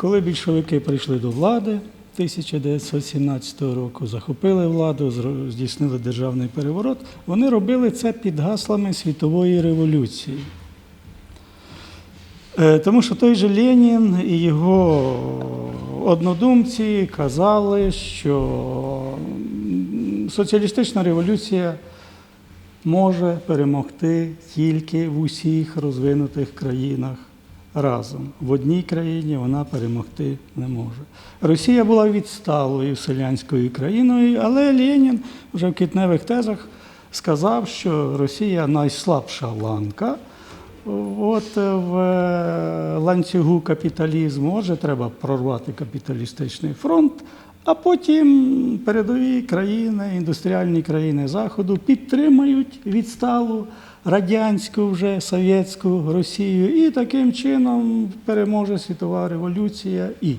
коли більшовики прийшли до влади 1917 року, захопили владу, здійснили державний переворот, вони робили це під гаслами світової революції. Е, Тому що той же Ленін і його однодумці казали, що соціалістична революція може перемогти тільки в усіх розвинутих країнах разом. В одній країні вона перемогти не може. Росія була відсталою селянською країною, але Ленін вже в китневих тезах сказав, що Росія найслабша ланка. От е, в е, ланцюгу капіталізму, може, треба прорвати капіталістичний фронт, а потім передові країни, індустріальні країни Заходу підтримають відсталу радянську вже совєтську Росію, і таким чином переможе світова революція і.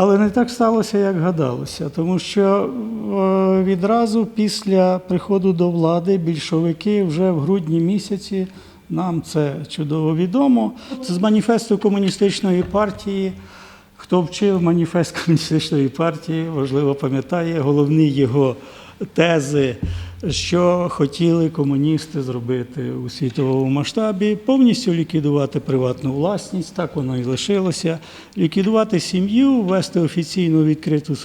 Але не так сталося, як гадалося, тому що е, відразу після приходу до влади більшовики вже в грудні місяці, нам це чудово відомо, з маніфесту комуністичної партії. Хто вчив маніфест комуністичної партії, важливо пам'ятає головні його тези, що хотіли комуністи зробити у світовому масштабі, повністю ліквідувати приватну власність, так воно і лишилося, ліквідувати сім'ю, ввести офіційну відкриту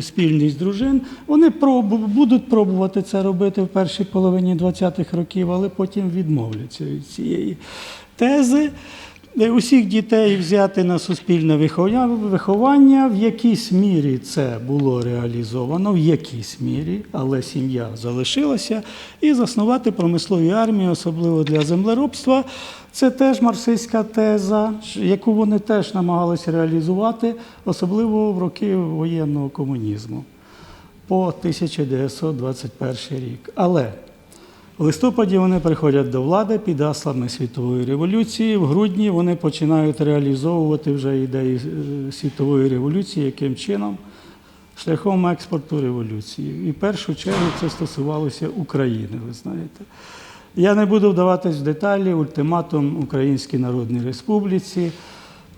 спільність дружин. Вони будуть пробувати це робити в першій половині 20-х років, але потім відмовляться від цієї тези. Усіх дітей взяти на суспільне виховання, в якійсь мірі це було реалізовано, в якійсь мірі, але сім'я залишилася, і заснувати промислові армії, особливо для землеробства. Це теж марксистська теза, яку вони теж намагалися реалізувати, особливо в роки воєнного комунізму по 1921 рік. Але в листопаді вони приходять до влади під гаслами світової революції. В грудні вони починають реалізовувати вже ідеї е, світової революції, яким чином? Шляхом експорту революції. І в першу чергу це стосувалося України, ви знаєте. Я не буду вдаватись в деталі, ультиматум Українській Народній Республіці.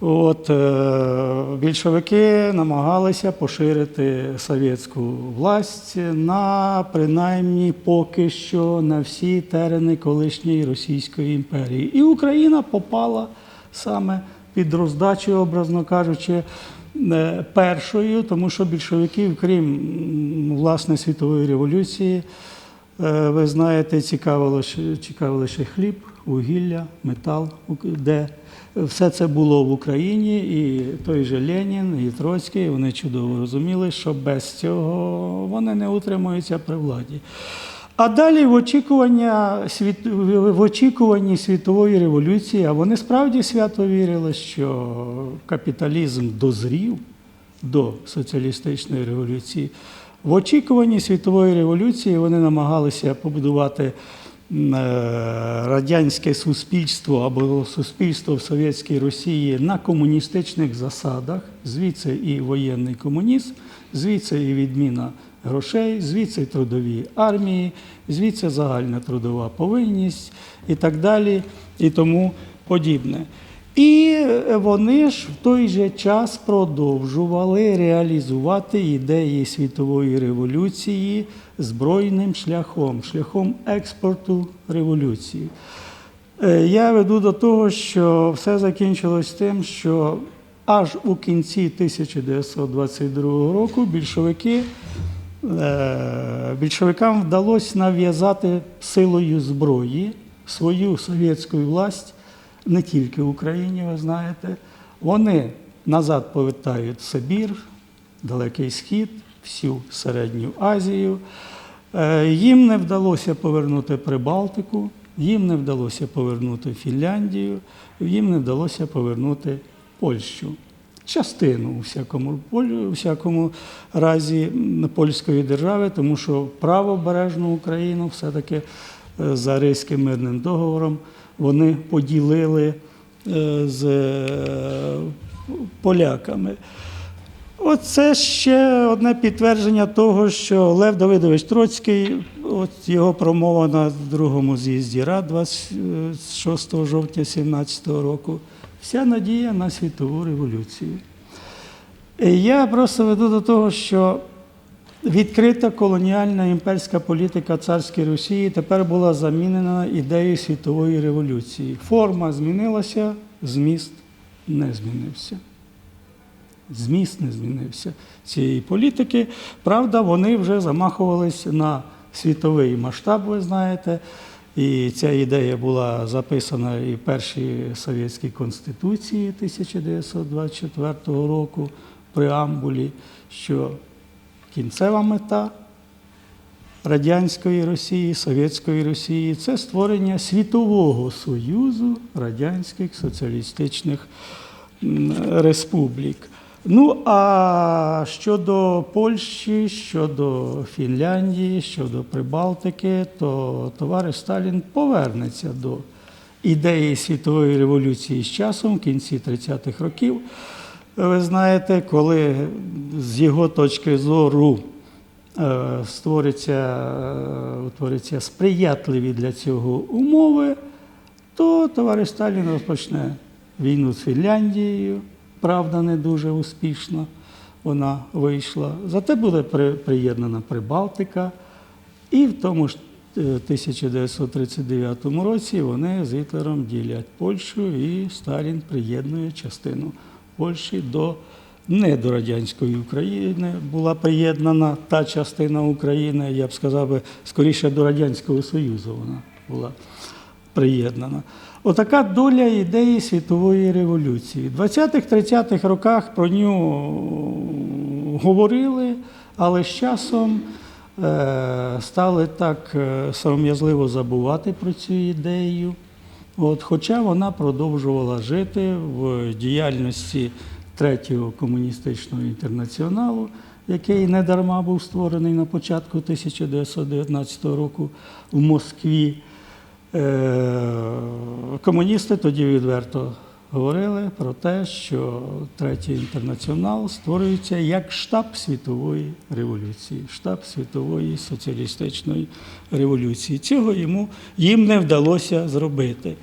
От, е, більшовики намагалися поширити совєтську власть на принаймні поки що на всі терени колишньої Російської імперії. І Україна попала саме під роздачу, образно кажучи, е, першою, тому що більшовиків, крім власне світової революції, Е, Ви знаєте, цікавило, цікавили ще хліб, вугілля, метал, де все це було в Україні, і той же Ленін, і Троцький, вони чудово розуміли, що без цього вони не утримуються при владі. А далі в, очікування, в очікуванні світової революції, а вони справді свято вірили, що капіталізм дозрів до соціалістичної революції. В очікуванні світової революції вони намагалися побудувати радянське суспільство або суспільство в Совєтській Росії на комуністичних засадах, звідси і воєнний комунізм, звідси і відміна грошей, звідси трудові армії, звідси загальна трудова повинність і так далі, і тому подібне. І вони ж в той же час продовжували реалізувати ідеї світової революції збройним шляхом, шляхом експорту революції. Е, Я веду до того, що все закінчилось тим, що аж у кінці 1922 року більшовики, е, більшовикам вдалося нав'язати силою зброї свою совєтську власть не тільки в Україні, ви знаєте. Вони назад повертають Сибір, Далекий Схід, всю Середню Азію. Е, Їм не вдалося повернути Прибалтику, їм не вдалося повернути Фінляндію, їм не вдалося повернути Польщу. Частину у всякому, у всякому разі польської держави, тому що правобережну Україну все-таки е, за Ризьким мирним договором вони поділили е, з е, поляками. Оце ще одне підтвердження того, що Лев Давидович Троцький, от його промова на другому з'їзді Рад 26 жовтня 2017 року, Вся надія на світову революцію. І Я просто веду до того, що відкрита колоніальна імперська політика царської Росії тепер була замінена ідеєю світової революції. Форма змінилася, зміст не змінився. Зміст не змінився цієї політики. Правда, вони вже замахувалися на світовий масштаб, ви знаєте. І ця ідея була записана і в першій совєтській конституції 1924 року преамбулі, що кінцева мета радянської Росії, Совєтської Росії це створення світового союзу радянських соціалістичних республік. Ну а щодо Польщі, щодо Фінляндії, щодо Прибалтики, то товариш Сталін повернеться до ідеї світової революції з часом в кінці 30-х років. Ви знаєте, коли з його точки зору е, створяться, е, утворяться сприятливі для цього умови, то товариш Сталін розпочне війну з Фінляндією. Правда, не дуже успішно вона вийшла. Зате буде приєднана Прибалтика. І в тому ж е, 1939 році вони з Гітлером ділять Польщу, і Сталін приєднує частину Польщі до не до радянської України була приєднана та частина України, я б сказав би, скоріше до Радянського Союзу вона була приєднана. Отака доля ідеї світової революції. В 20-30-х роках про нього говорили, але з часом е, стали так е, сором'язливо забувати про цю ідею. От, хоча вона продовжувала жити в діяльності третього комуністичного інтернаціоналу, який недарма був створений на початку 1919 року в Москві. Е, Комуністи тоді відверто говорили про те, що третій інтернаціонал створюється як штаб світової революції, штаб світової соціалістичної революції. Цього йому, їм не вдалося зробити.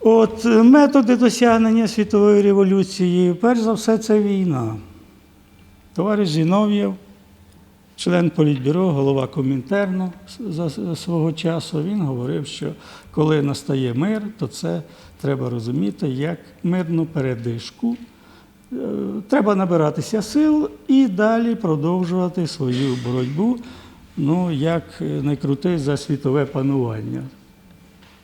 От методи досягнення світової революції, перш за все, це війна. Товариш Зінов'єв, член політбюро, голова Комінтерну за свого часу, він говорив, що коли настає мир, то це треба розуміти як мирну передишку. Е, Треба набиратися сил і далі продовжувати свою боротьбу, ну як не крути за світове панування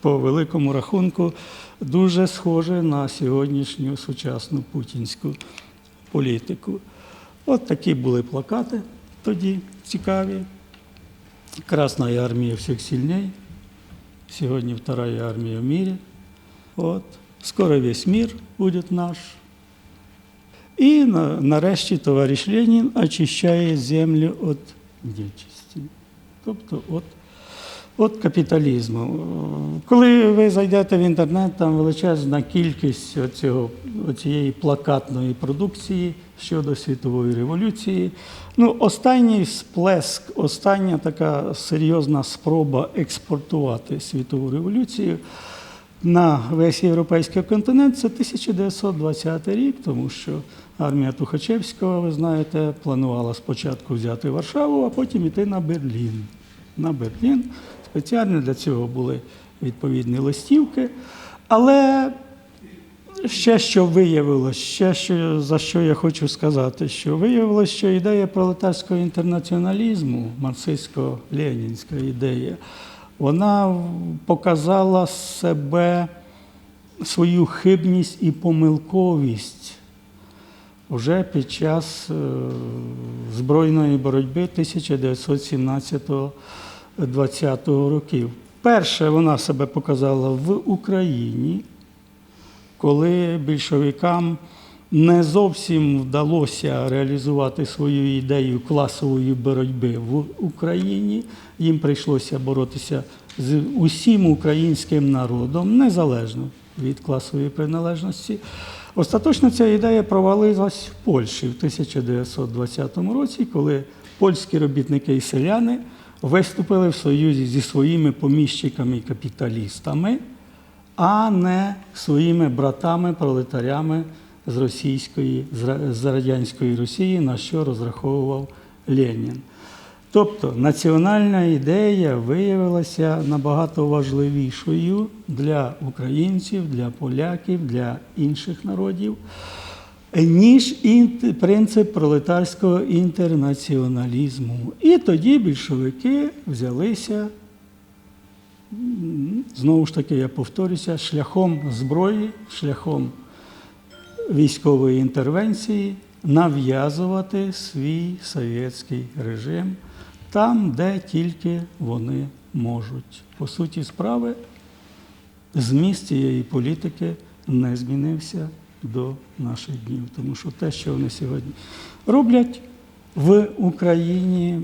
по великому рахунку дуже схоже на сьогоднішню сучасну путінську політику. От такі були плакати тоді цікаві. Красная армия всех сильней. Сегодня вторая армия в мире. Вот. Скоро весь мир будет наш. І на- нарешті товариш Ленін очищає землю від нечисті. Тобто від От капіталізму. Коли ви зайдете в інтернет, там величезна кількість оцього, оцієї плакатної продукції щодо світової революції. Ну, останній сплеск, остання така серйозна спроба експортувати світову революцію на весь європейський континент це 1920 рік, тому що армія Тухачевського, ви знаєте, планувала спочатку взяти Варшаву, а потім іти на Берлін. На Берлін. Спеціально для цього були відповідні листівки. Але ще що виявилось, ще що, за що я хочу сказати, що виявилось, що ідея пролетарського інтернаціоналізму, марксистсько-ленінська ідея, вона показала себе свою хибність і помилковість вже під час е, збройної боротьби 1917-20 років. Перше вона себе показала в Україні, коли більшовикам не зовсім вдалося реалізувати свою ідею класової боротьби в Україні. Їм прийшлося боротися з усім українським народом, незалежно від класової приналежності. Остаточно ця ідея провалилась в Польщі в 1920 році, коли польські робітники і селяни виступили в союзі зі своїми поміщиками і капіталістами а не своїми братами-пролетарями з російської, з радянської Росії, на що розраховував Ленін. Тобто національна ідея виявилася набагато важливішою для українців, для поляків, для інших народів, ніж принцип пролетарського інтернаціоналізму. І тоді більшовики взялися, знову ж таки, я повторюся, шляхом зброї, шляхом військової інтервенції нав'язувати свій совєтський режим там, де тільки вони можуть. По суті справи, зміст цієї політики не змінився до наших днів. Тому що те, що вони сьогодні роблять в Україні,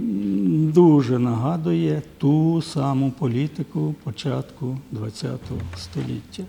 дуже нагадує ту саму політику початку ХХ століття.